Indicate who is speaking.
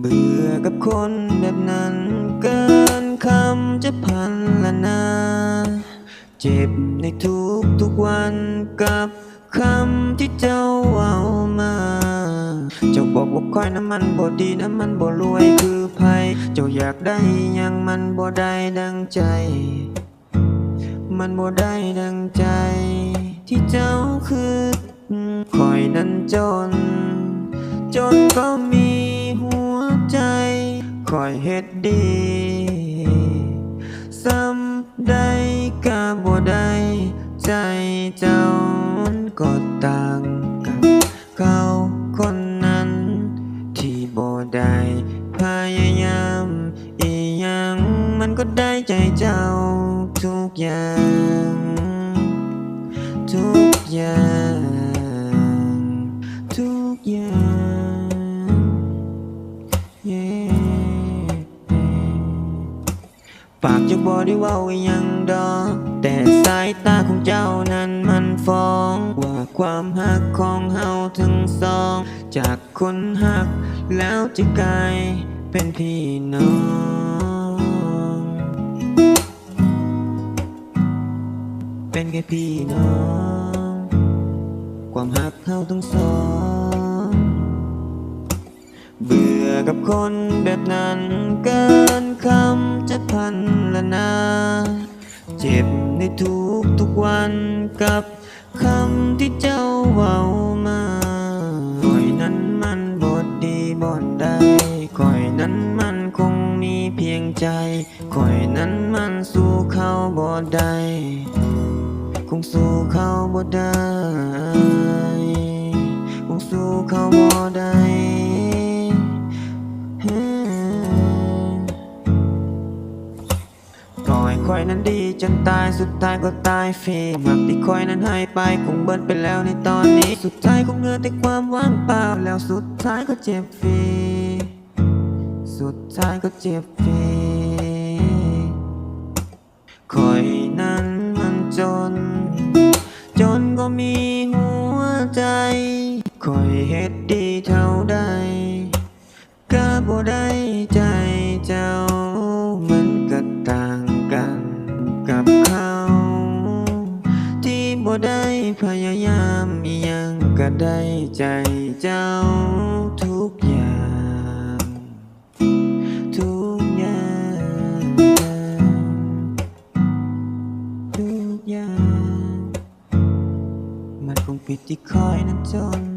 Speaker 1: เบื่อกับคนแบบนั้นเกินคำจะพันละนา เจ็บในทุกทุกวันกับคำที่เจ้าเอามา เจ้าบอกว่าค่อยน้ำมันบ่ดีน้ำมันบ่รวยคือภัย เจ้าอยากได้ยังมันบ่ได้ดังใจ มันบ่ได้ดังใจ ที่เจ้าคือคอยนั้นจน จนก็มี คอยเฮ็ดดีซ้ำได้กะบ่ได้ใจเจ้ามันก็ต่างกับเขาคนนั้น ที่บ่ได้พยายามอีหยังมันก็ได้ใจเจ้าทุกอย่าง ทุกอย่าง ปากจะบอกได้ว่ายังดอแต่สายตาของเจ้านั้นมันฟ้อง ว่าความหักของเฮาทั้งสอง จากคนหักแล้วจะกลายเป็นพี่น้องเป็นแค่พี่น้อง ความหักเฮาทั้งสอง อกับคนแบบนั้นเกินคำจะพันละนา เจ็บในทุกทุกวันกับคำที่เจ้าเว้ามาคอยนั้นมันบทดีบทใดคอยนั้นมันคงมีเพียงใจคอยนั้นมันสู้เขาบ่ได้ คงสู้เขาบ่ได้ นั้นดีจนตายสุดท้ายก็ตายฟรีความรักที่คอยนั้นให้ไปคงเบิดไปแล้วในตอนนี้ สุดท้ายคงเหลือแต่ความว่างเปล่า แล้วสุดท้ายก็เจ็บฟรีสุดท้ายก็เจ็บฟรีคอยนั้นมันจน จนก็มีหัวใจคอยเฮ็ดดีเท่าใดก็บ่ได้ใจเจ้า กับเขาที่บ่ได้พยายามอีหยังก็ได้ใจเจ้าทุกอย่าง ทุกอย่างทุกอย่าง มันคงผิดที่คอยนั้นจน